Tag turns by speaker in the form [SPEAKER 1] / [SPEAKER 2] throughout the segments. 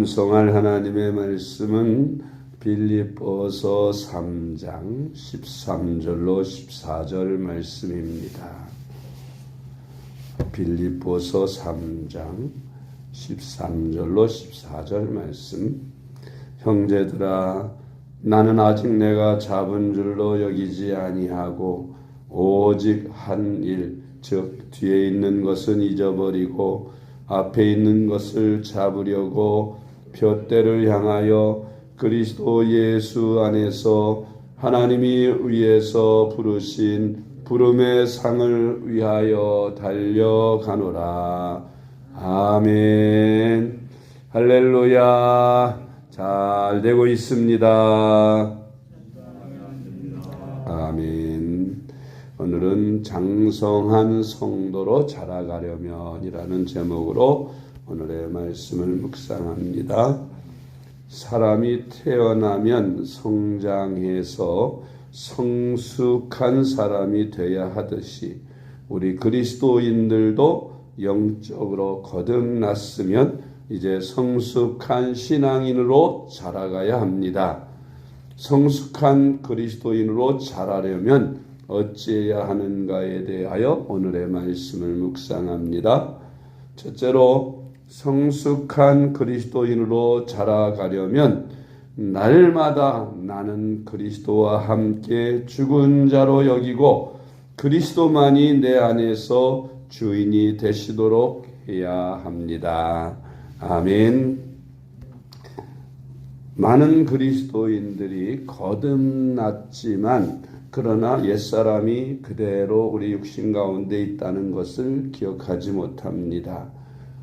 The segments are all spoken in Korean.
[SPEAKER 1] 암송할 하나님의 말씀은 빌립보서 3장 13절로 14절 말씀입니다. 빌립보서 3장 13절로 14절 말씀 형제들아 나는 아직 내가 잡은 줄로 여기지 아니하고 오직 한 일 즉 뒤에 있는 것은 잊어버리고 앞에 있는 것을 잡으려고 둯대를 향하여 그리스도 예수 안에서 하나님이 위에서 부르신 부름의 상을 위하여 달려가노라. 아멘. 할렐루야. 잘 되고 있습니다. 아멘. 오늘은 장성한 성도로 자라가려면이라는 제목으로 오늘의 말씀을 묵상합니다. 사람이 태어나면 성장해서 성숙한 사람이 되어야 하듯이 우리 그리스도인들도 영적으로 거듭났으면 이제 성숙한 신앙인으로 자라가야 합니다. 성숙한 그리스도인으로 자라려면 어찌해야 하는가에 대하여 오늘의 말씀을 묵상합니다. 첫째로 성숙한 그리스도인으로 자라가려면 날마다 나는 그리스도와 함께 죽은 자로 여기고 그리스도만이 내 안에서 주인이 되시도록 해야 합니다. 아멘. 많은 그리스도인들이 거듭났지만 그러나 옛사람이 그대로 우리 육신 가운데 있다는 것을 기억하지 못합니다.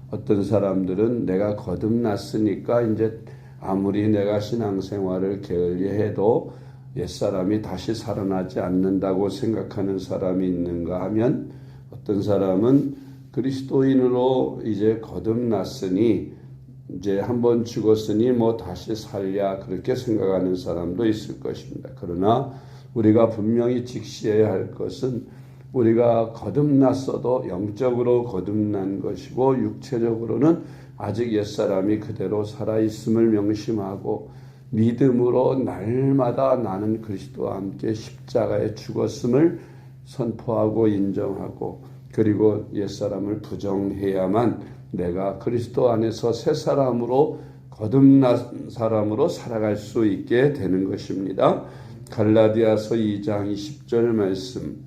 [SPEAKER 1] 어떤 사람들은 내가 거듭났으니까 이제 아무리 내가 신앙생활을 게을리해도 옛사람이 다시 살아나지 않는다고 생각하는 사람이 있는가 하면 어떤 사람은 그리스도인으로 이제 거듭났으니 이제 한번 죽었으니 뭐 다시 살랴 그렇게 생각하는 사람도 있을 것입니다. 그러나 우리가 분명히 직시해야 할 것은 우리가 거듭났어도 영적으로 거듭난 것이고 육체적으로는 아직 옛사람이 그대로 살아있음을 명심하고 믿음으로 날마다 나는 그리스도와 함께 십자가에 죽었음을 선포하고 인정하고 그리고 옛사람을 부정해야만 내가 그리스도 안에서 새 사람으로 거듭난 사람으로 살아갈 수 있게 되는 것입니다. 갈라디아서 2장 20절 말씀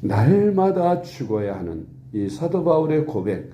[SPEAKER 1] 날마다 죽어야 하는 이 사도 바울의 고백.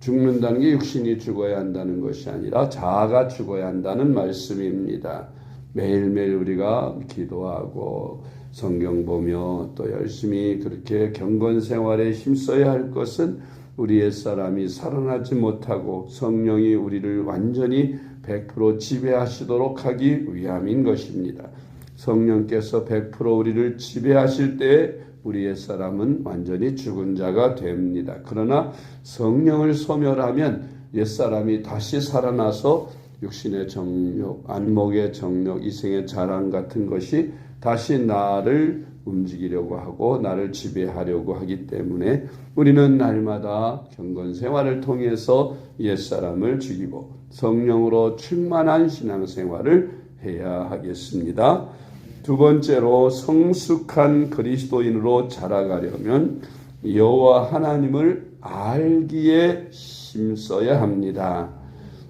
[SPEAKER 1] 죽는다는 게 육신이 죽어야 한다는 것이 아니라 자아가 죽어야 한다는 말씀입니다. 매일매일 우리가 기도하고 성경 보며 또 열심히 그렇게 경건 생활에 힘써야 할 것은 우리의 사람이 살아나지 못하고 성령이 우리를 완전히 100% 지배하시도록 하기 위함인 것입니다. 성령께서 100% 우리를 지배하실 때에 우리의 사람은 완전히 죽은 자가 됩니다. 그러나 성령을 소멸하면 옛사람이 다시 살아나서 육신의 정욕, 안목의 정욕, 이생의 자랑 같은 것이 다시 나를 움직이려고 하고 나를 지배하려고 하기 때문에 우리는 날마다 경건 생활을 통해서 옛사람을 죽이고 성령으로 충만한 신앙생활을 해야 하겠습니다. 두 번째로 성숙한 그리스도인으로 자라가려면 여호와 하나님을 알기에 힘써야 합니다.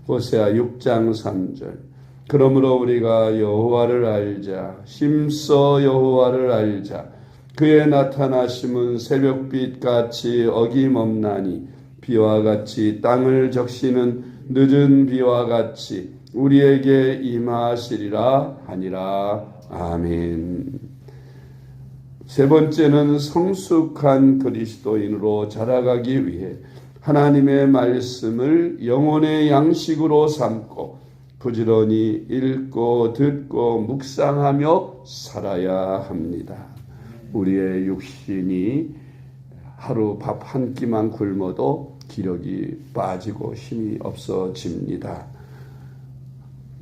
[SPEAKER 1] 호세아 6장 3절. 그러므로 우리가 여호와를 알자 힘써 여호와를 알자 그의 나타나심은 새벽빛 같이 어김없나니 비와 같이 땅을 적시는 늦은 비와 같이 우리에게 임하시리라 하니라 아멘. 세 번째는 성숙한 그리스도인으로 자라가기 위해 하나님의 말씀을 영혼의 양식으로 삼고 부지런히 읽고 듣고 묵상하며 살아야 합니다. 우리의 육신이 하루 밥 한 끼만 굶어도 기력이 빠지고 힘이 없어집니다.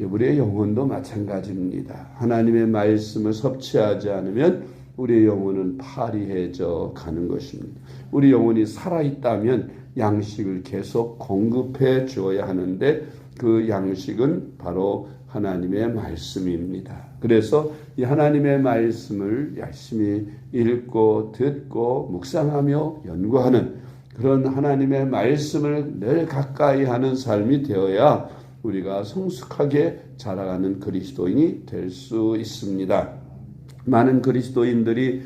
[SPEAKER 1] 우리의 영혼도 마찬가지입니다. 하나님의 말씀을 섭취하지 않으면 우리의 영혼은 파리해져 가는 것입니다. 우리 영혼이 살아있다면 양식을 계속 공급해 주어야 하는데 그 양식은 바로 하나님의 말씀입니다. 그래서 이 하나님의 말씀을 열심히 읽고 듣고 묵상하며 연구하는 그런 하나님의 말씀을 늘 가까이 하는 삶이 되어야 우리가 성숙하게 자라가는 그리스도인이 될 수 있습니다. 많은 그리스도인들이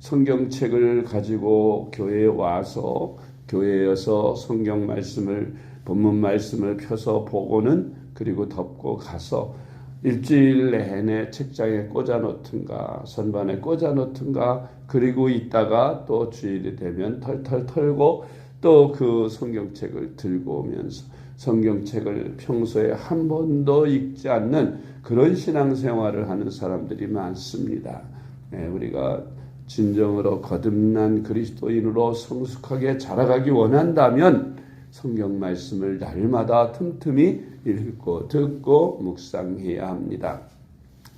[SPEAKER 1] 성경책을 가지고 교회에 와서 교회에서 성경 말씀을 본문 말씀을 펴서 보고는 그리고 덮고 가서 일주일 내내 책장에 꽂아 놓든가 선반에 꽂아 놓든가 그리고 있다가 또 주일이 되면 털털 털고 또 그 성경책을 들고 오면서 성경책을 평소에 한 번도 읽지 않는 그런 신앙생활을 하는 사람들이 많습니다. 네, 우리가 진정으로 거듭난 그리스도인으로 성숙하게 자라가기 원한다면 성경 말씀을 날마다 틈틈이 읽고 듣고 묵상해야 합니다.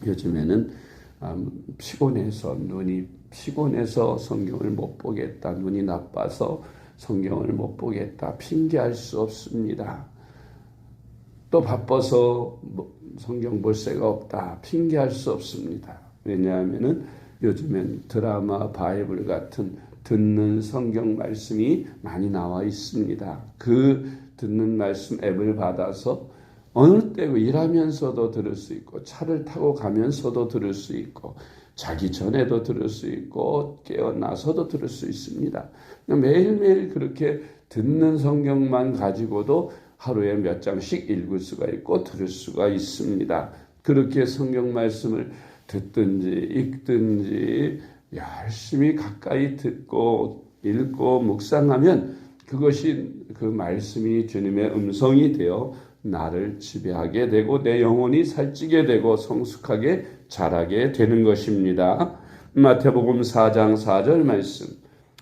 [SPEAKER 1] 요즘에는 피곤해서 눈이 피곤해서 성경을 못 보겠다. 눈이 나빠서 성경을 못 보겠다. 핑계할 수 없습니다. 또 바빠서 성경 볼 새가 없다. 핑계할 수 없습니다. 왜냐하면은 요즘엔 드라마, 바이블 같은 듣는 성경 말씀이 많이 나와 있습니다. 그 듣는 말씀 앱을 받아서 어느 때 일하면서도 들을 수 있고 차를 타고 가면서도 들을 수 있고 자기 전에도 들을 수 있고 깨어나서도 들을 수 있습니다. 매일매일 그렇게 듣는 성경만 가지고도 하루에 몇 장씩 읽을 수가 있고 들을 수가 있습니다. 그렇게 성경 말씀을 듣든지 읽든지 열심히 가까이 듣고 읽고 묵상하면 그것이 그 말씀이 주님의 음성이 되어 나를 지배하게 되고 내 영혼이 살찌게 되고 성숙하게 자라게 되는 것입니다. 마태복음 4장 4절 말씀.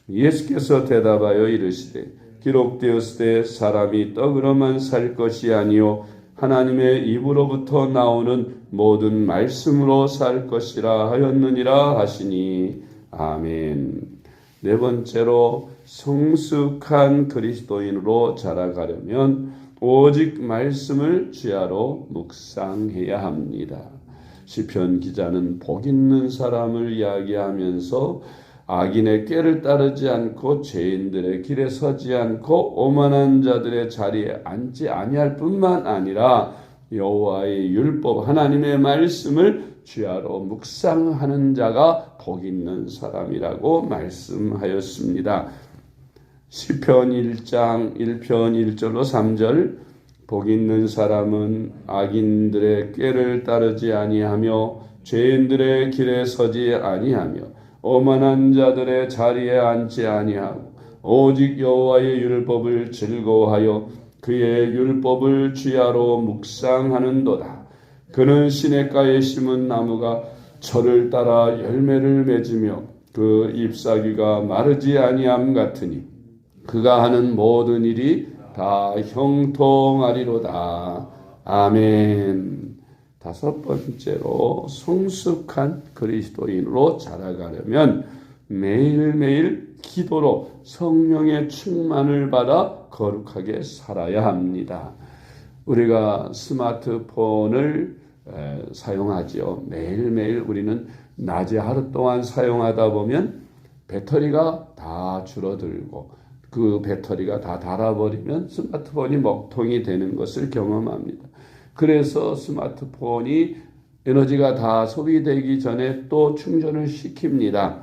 [SPEAKER 1] 예수께서 대답하여 이르시되 기록되었을 때 사람이 떡으로만 살 것이 아니요 하나님의 입으로부터 나오는 모든 말씀으로 살 것이라 하였느니라 하시니 아멘. 네 번째로 성숙한 그리스도인으로 자라가려면 오직 말씀을 지하로 묵상해야 합니다. 시편 기자는 복 있는 사람을 이야기하면서 악인의 꾀를 따르지 않고 죄인들의 길에 서지 않고 오만한 자들의 자리에 앉지 아니할 뿐만 아니라 여호와의 율법 하나님의 말씀을 주야로 묵상하는 자가 복 있는 사람이라고 말씀하였습니다. 시편 1장 1편 1절로 3절 복 있는 사람은 악인들의 꾀를 따르지 아니하며 죄인들의 길에 서지 아니하며 오만한 자들의 자리에 앉지 아니하고 오직 여호와의 율법을 즐거워하여 그의 율법을 주야로 묵상하는도다. 그는 시냇가에 심은 나무가 철을 따라 열매를 맺으며 그 잎사귀가 마르지 아니함 같으니 그가 하는 모든 일이 다 형통하리로다. 아멘. 다섯 번째로 성숙한 그리스도인으로 자라가려면 매일매일 기도로 성령의 충만을 받아 거룩하게 살아야 합니다. 우리가 스마트폰을 사용하지요. 매일매일 우리는 낮에 하루 동안 사용하다 보면 배터리가 다 줄어들고 그 배터리가 다 닳아버리면 스마트폰이 먹통이 되는 것을 경험합니다. 그래서 스마트폰이 에너지가 다 소비되기 전에 또 충전을 시킵니다.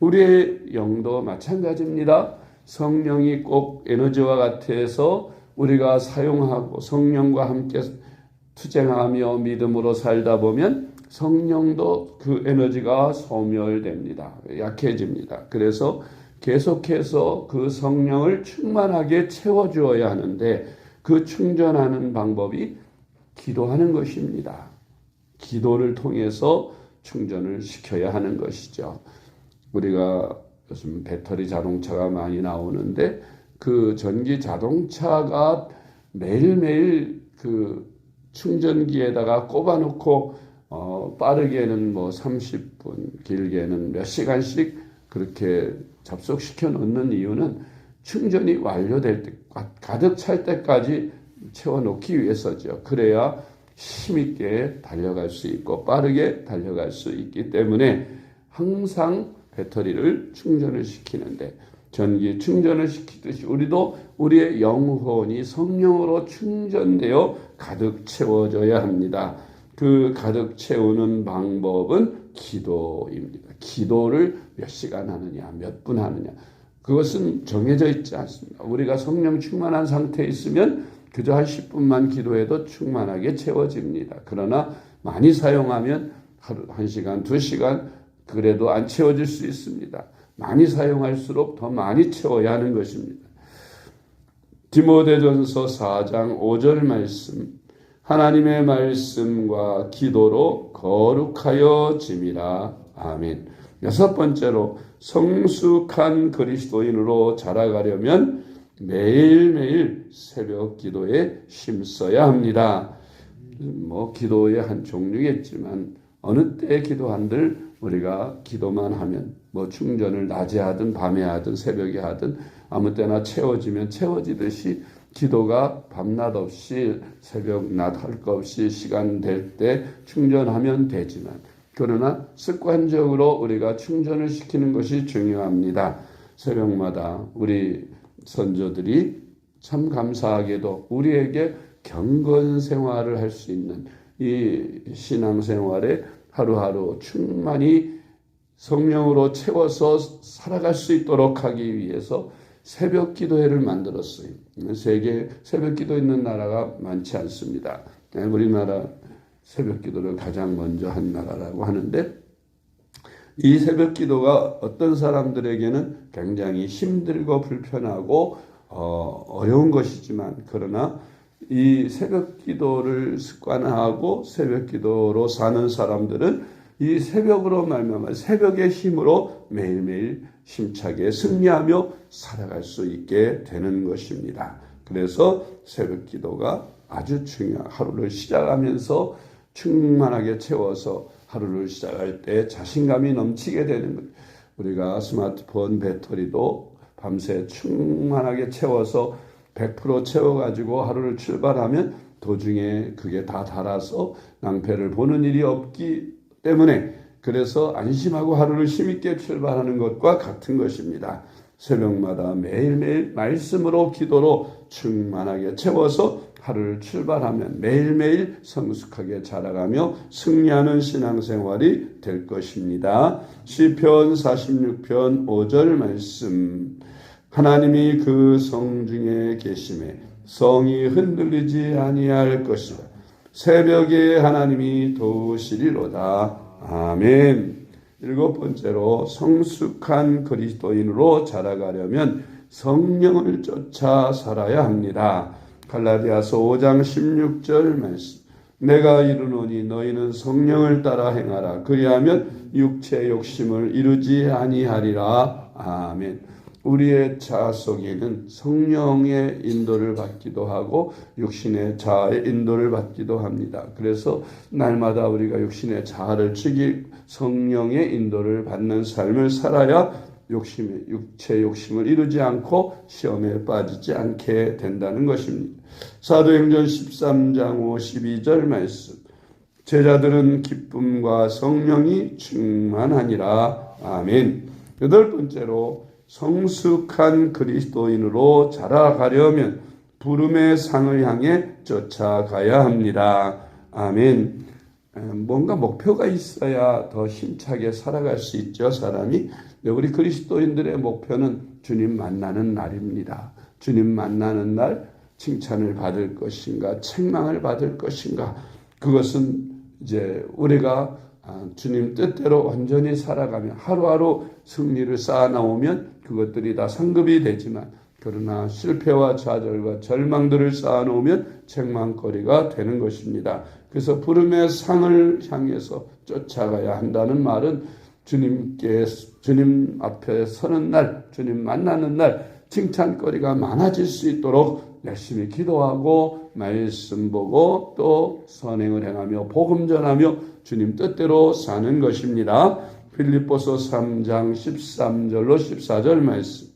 [SPEAKER 1] 우리의 영도 마찬가지입니다. 성령이 꼭 에너지와 같아서 우리가 사용하고 성령과 함께 투쟁하며 믿음으로 살다 보면 성령도 그 에너지가 소멸됩니다. 약해집니다. 그래서 계속해서 그 성령을 충만하게 채워주어야 하는데 그 충전하는 방법이 기도하는 것입니다. 기도를 통해서 충전을 시켜야 하는 것이죠. 우리가 요즘 배터리 자동차가 많이 나오는데 그 전기 자동차가 매일매일 그 충전기에다가 꼽아놓고 어, 빠르게는 뭐 30분, 길게는 몇 시간씩 그렇게 접속시켜 놓는 이유는 충전이 완료될 때, 가득 찰 때까지 채워놓기 위해서죠. 그래야 힘있게 달려갈 수 있고 빠르게 달려갈 수 있기 때문에 항상 배터리를 충전을 시키는데 전기 충전을 시키듯이 우리도 우리의 영혼이 성령으로 충전되어 가득 채워져야 합니다. 그 가득 채우는 방법은 기도입니다. 기도를 몇 시간 하느냐, 몇 분 하느냐. 그것은 정해져 있지 않습니다. 우리가 성령 충만한 상태에 있으면 그저 한 10분만 기도해도 충만하게 채워집니다. 그러나 많이 사용하면 하루 1시간, 2시간 그래도 안 채워질 수 있습니다. 많이 사용할수록 더 많이 채워야 하는 것입니다. 디모데전서 4장 5절 말씀 하나님의 말씀과 기도로 거룩하여 짐이라. 아멘. 여섯 번째로 성숙한 그리스도인으로 자라가려면 매일매일 새벽 기도에 힘써야 합니다. 뭐 기도의 한 종류겠지만 어느 때 기도한들 우리가 기도만 하면 뭐 충전을 낮에 하든 밤에 하든 새벽에 하든 아무 때나 채워지면 채워지듯이 기도가 밤낮 없이 새벽 낮 할 것 없이 시간 될 때 충전하면 되지만 그러나 습관적으로 우리가 충전을 시키는 것이 중요합니다. 새벽마다 우리 선조들이 참 감사하게도 우리에게 경건 생활을 할 수 있는 이 신앙 생활에 하루하루 충만히 성령으로 채워서 살아갈 수 있도록 하기 위해서 새벽 기도회를 만들었어요. 세계 새벽 기도 있는 나라가 많지 않습니다. 우리나라 새벽 기도를 가장 먼저 한 나라라고 하는데 이 새벽 기도가 어떤 사람들에게는 굉장히 힘들고 불편하고 어, 어려운 것이지만 그러나 이 새벽 기도를 습관하고 새벽 기도로 사는 사람들은 이 새벽으로 말미암아 새벽의 힘으로 매일매일 힘차게 승리하며 살아갈 수 있게 되는 것입니다. 그래서 새벽 기도가 아주 중요한 하루를 시작하면서 충만하게 채워서 하루를 시작할 때 자신감이 넘치게 되는 것. 우리가 스마트폰 배터리도 밤새 충만하게 채워서 100% 채워가지고 하루를 출발하면 도중에 그게 다 닳아서 낭패를 보는 일이 없기 때문에 그래서 안심하고 하루를 힘있게 출발하는 것과 같은 것입니다. 새벽마다 매일매일 말씀으로 기도로 충만하게 채워서 하루를 출발하면 매일매일 성숙하게 자라가며 승리하는 신앙생활이 될 것입니다. 시편 46편 5절 말씀 하나님이 그 성 중에 계심에 성이 흔들리지 아니할 것이다. 새벽에 하나님이 도우시리로다. 아멘. 일곱 번째로 성숙한 그리스도인으로 자라가려면 성령을 쫓아 살아야 합니다. 갈라디아서 5장 16절 말씀. 내가 이르노니 너희는 성령을 따라 행하라. 그리하면 육체 욕심을 이루지 아니하리라. 아멘. 우리의 자아 속에는 성령의 인도를 받기도 하고 육신의 자아의 인도를 받기도 합니다. 그래서 날마다 우리가 육신의 자아를 죽이 성령의 인도를 받는 삶을 살아야 욕심의 육체 욕심을 이루지 않고 시험에 빠지지 않게 된다는 것입니다. 사도행전 13장 52절 말씀. 제자들은 기쁨과 성령이 충만하니라. 아멘. 여덟 번째로 성숙한 그리스도인으로 자라가려면 부름의 상을 향해 쫓아가야 합니다. 아멘. 뭔가 목표가 있어야 더 힘차게 살아갈 수 있죠, 사람이. 우리 그리스도인들의 목표는 주님 만나는 날입니다. 주님 만나는 날 칭찬을 받을 것인가, 책망을 받을 것인가. 그것은 이제 우리가 아, 주님 뜻대로 완전히 살아가며 하루하루 승리를 쌓아 나오면 그것들이 다 상급이 되지만 그러나 실패와 좌절과 절망들을 쌓아 놓으면 책망거리가 되는 것입니다. 그래서 부름의 상을 향해서 쫓아가야 한다는 말은 주님께 주님 앞에 서는 날, 주님 만나는 날 칭찬거리가 많아질 수 있도록 열심히 기도하고 말씀 보고 또 선행을 행하며 복음 전하며 주님 뜻대로 사는 것입니다. 필립보서 3장 13절로 14절 말씀.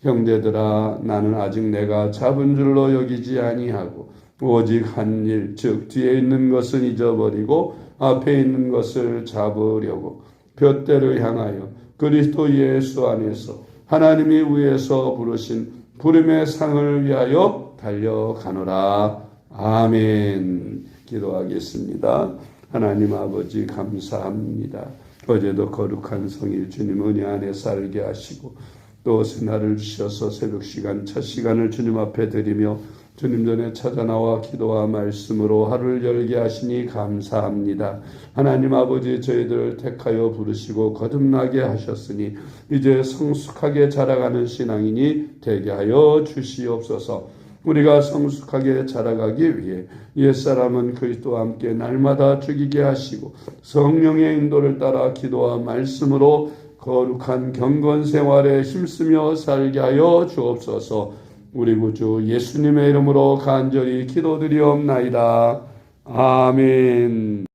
[SPEAKER 1] 형제들아 나는 아직 내가 잡은 줄로 여기지 아니하고 오직 한 일 즉 뒤에 있는 것은 잊어버리고 앞에 있는 것을 잡으려고 볕대를 향하여 그리스도 예수 안에서 하나님이 위에서 부르신 부름의 상을 위하여 달려가노라. 아멘. 기도하겠습니다. 하나님 아버지 감사합니다. 어제도 거룩한 성일 주님 은혜 안에 살게 하시고 또 새날을 주셔서 새벽 시간 첫 시간을 주님 앞에 드리며 주님 전에 찾아 나와 기도와 말씀으로 하루를 열게 하시니 감사합니다. 하나님 아버지 저희들을 택하여 부르시고 거듭나게 하셨으니 이제 성숙하게 자라가는 신앙인이 되게 하여 주시옵소서. 우리가 성숙하게 자라가기 위해 옛사람은 그리스도와 함께 날마다 죽이게 하시고 성령의 인도를 따라 기도와 말씀으로 거룩한 경건 생활에 힘쓰며 살게 하여 주옵소서. 우리 구주 예수님의 이름으로 간절히 기도드리옵나이다. 아멘.